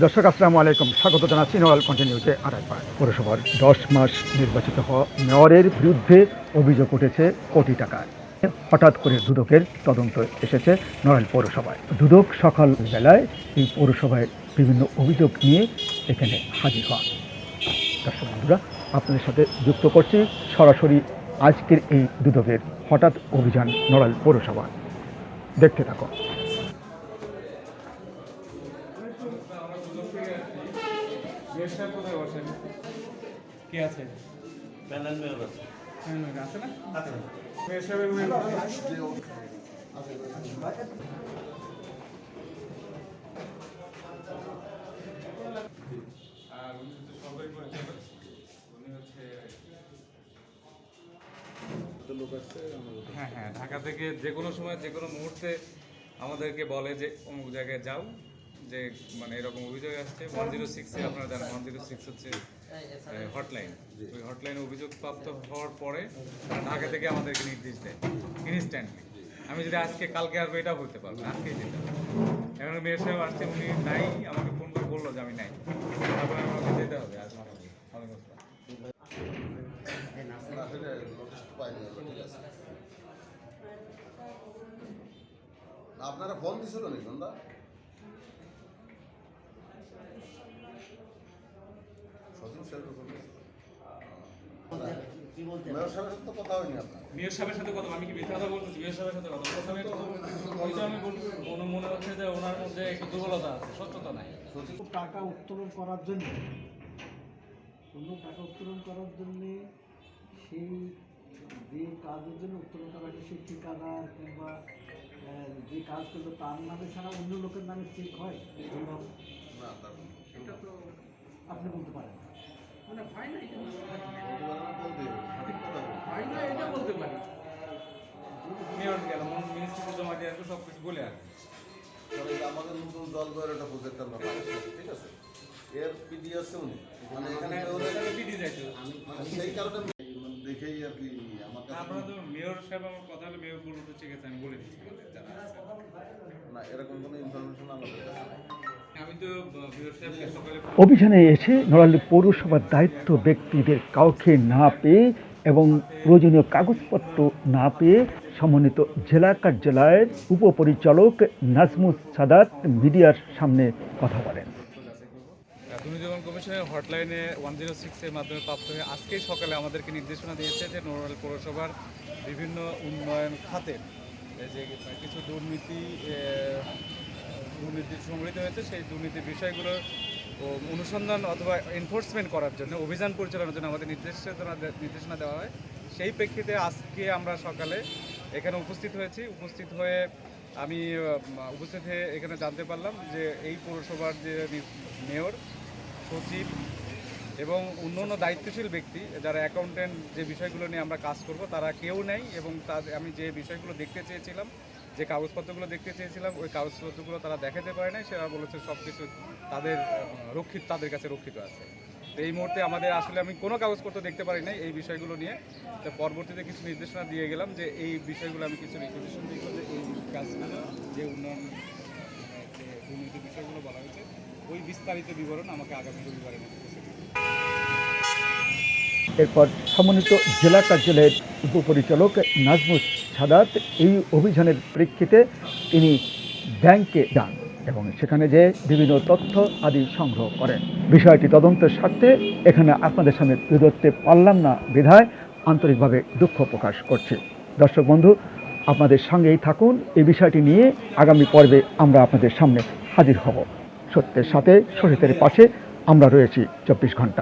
দর্শক, আসসালামু আলাইকুম। স্বাগত জানাচ্ছি নোয়াল কন্টিনিউতে একবার। পৌরসভার দশ মাস নির্বাচিত হওয়া মেয়রের বিরুদ্ধে অভিযোগ উঠেছে কোটি টাকার হঠাৎ করে দুদকের তদন্ত এসেছে নড়াইল পৌরসভায়। দুদক সকাল বেলায় এই পৌরসভায় বিভিন্ন অভিযোগ নিয়ে এখানে হাজির হওয়া দর্শক বন্ধুরা, আপনাদের সাথে যুক্ত করছি সরাসরি আজকের এই দুদকের হঠাৎ অভিযান নড়াইল পৌরসভা দেখতে থাকো কোথায় বসেন? কে আছে? প্যানেল মেয়র আছে। আছে না? মেয়ের সাহেবের রুমে আর উনি হচ্ছে সরকারি পরিচালক উনি হচ্ছে হ্যাঁ হ্যাঁ ঢাকা থেকে যে কোনো সময় যে কোনো মুহূর্তে আমাদেরকে বলে যে অমুক জায়গায় যাও। যে মানে এরকম অভিযোগ আসছে ওয়ান জিরো সিক্সে আপনারা জানেন ওয়ান জিরো সিক্স হচ্ছে হটলাইন ওই হটলাইনে অভিযোগ প্রাপ্ত হওয়ার পরে ঢাকা থেকে আমাদেরকে নির্দেশ দেয় ইনস্ট্যান্টলি আমি যদি আজকে কালকে আসব এটাও বলতে পারব না, আজকেই যেতে এখন মেয়ের সাহেব আসছে উনি নাই আমাকে ফোন করে বলল যে আমি নাই। তারপরে আমাকে যেতে হবে আজ আপনারা ফোন দিছিল নাকি সন্ধ্যা সচিব সাহেব তো ফোন দিছিল। মেয়র সাহেবের সাথে তো কথা হয়নি আপনার। মেয়ের সাহেবের সাথে কথা আমি কি মিথ্যা কথা বলতেছি? মেয়ের সাহেবের সাথে কথা প্রথমে ওই আমি বলব মনে মনে হচ্ছে যে ওনার মধ্যে একটু দুর্বলতা আছে সত্যতা নাই। টাকা উত্তোলন করার জন্য কোনো টাকা উত্তোলন করার জন্য সেই যে কাজের জন্য উত্তোলন করা সেই ঠিকাদার কিংবা যে কাজ করল তার নামে ছাড়া অন্য লোকের নামে চেক হয়? আপনি বলতে পারেন মানে হয় না এটা বলতে এটা পারি। মেয়র দিয়ে আসবে সব কিছু বলে আসবে আমাদের নতুন জলবায়ুর একটা প্রজেক্ট আমরা পাচ্ছি, ঠিক আছে? এর পিডি আছে উনি। মানে এখানে পিডি যাইতে মানে সেই কারণে দেখেই আর কি আমার কাছে আপনারা তো মেয়র সাহেব আমার কথা হলে মেয়র বলব তো ঠিক আমি বলে দিচ্ছি আমাদের যারা আছে। না এরকম কোনো ইনফরমেশন আমাদের কাছে নাই। আমি তো আহ, মেয়র সাহেবকে অভিযানে এসে নড়াইল পৌরসভার দায়িত্ব ব্যক্তিদের কাউকে না পেয়ে এবং প্রয়োজনীয় কাগজপত্র না পেয়ে সমন্বিত জেলা কার্যালয়ের উপপরিচালক নাজমুস সাদাত মিডিয়ার সামনে কথা বলেন। দুর্নীতি কমিশনের হটলাইনে ওয়ান জিরো সিক্সের মাধ্যমে প্রাপ্ত হয়ে আজকেই সকালে আমাদেরকে নির্দেশনা দিয়েছে যে নোরাল পৌরসভার বিভিন্ন উন্নয়ন খাতে যে কিছু দুর্নীতি দুর্নীতি সংগঠিত হয়েছে, সেই দুর্নীতির বিষয়গুলো ও, অনুসন্ধান অথবা এনফোর্সমেন্ট করার জন্য, অভিযান পরিচালনার জন্য আমাদের নির্দেশনা নির্দেশনা দেওয়া হয়। সেই প্রেক্ষিতে আজকে আমরা সকালে এখানে উপস্থিত হয়েছি। উপস্থিত হয়ে আমি উপস্থিত হয়ে এখানে জানতে পারলাম যে এই পৌরসভার যে মেয়র, সচিব এবং অন্যান্য দায়িত্বশীল ব্যক্তি, যারা অ্যাকাউন্টেন্ট যে বিষয়গুলো নিয়ে আমরা কাজ করব, তারা কেউ নেই এবং তাদের আমি যে বিষয়গুলো দেখতে চেয়েছিলাম যে কাগজপত্রগুলো দেখতে চেয়েছিলাম, ওই কাগজপত্রগুলো তারা দেখাতে পারে নাই। সেরা বলেছে সব কিছু তাদের রক্ষিত, তাদের কাছে রক্ষিত আছে। এই মুহূর্তে আমাদের আসলে আমি কোনো কাগজপত্র দেখতে পারি নাই এই বিষয়গুলো নিয়ে। তো পরবর্তীতে কিছু নির্দেশনা দিয়ে গেলাম যে এই বিষয়গুলো আমি কিছু রিকমেন্ডেশন দিই যে এই কাজগুলো যে উন্নয়ন যে দুর্নীতি বিষয়গুলো বলা হয়েছে, ওই বিস্তারিত বিবরণ আমাকে আগামী রবিবারের মধ্যে। এরপর সমন্বিত জেলা কার্যালয়ের উপপরিচালক নাজমুস সাদাত এই অভিযানের প্রেক্ষিতে তিনি ব্যাংকে যান এবং সেখানে যে বিভিন্ন তথ্য আদি সংগ্রহ করেন। বিষয়টি তদন্তের স্বার্থে এখানে আপনাদের সামনে তুলে ধরতে পারলাম না বিধায় আন্তরিকভাবে দুঃখ প্রকাশ করছি। দর্শক বন্ধু, আপনাদের সঙ্গেই থাকুন। এই বিষয়টি নিয়ে আগামী পর্বে আমরা আপনাদের সামনে হাজির হব। সত্যের সাথে সহিতের পাশে আমরা রয়েছি চব্বিশ ঘণ্টা।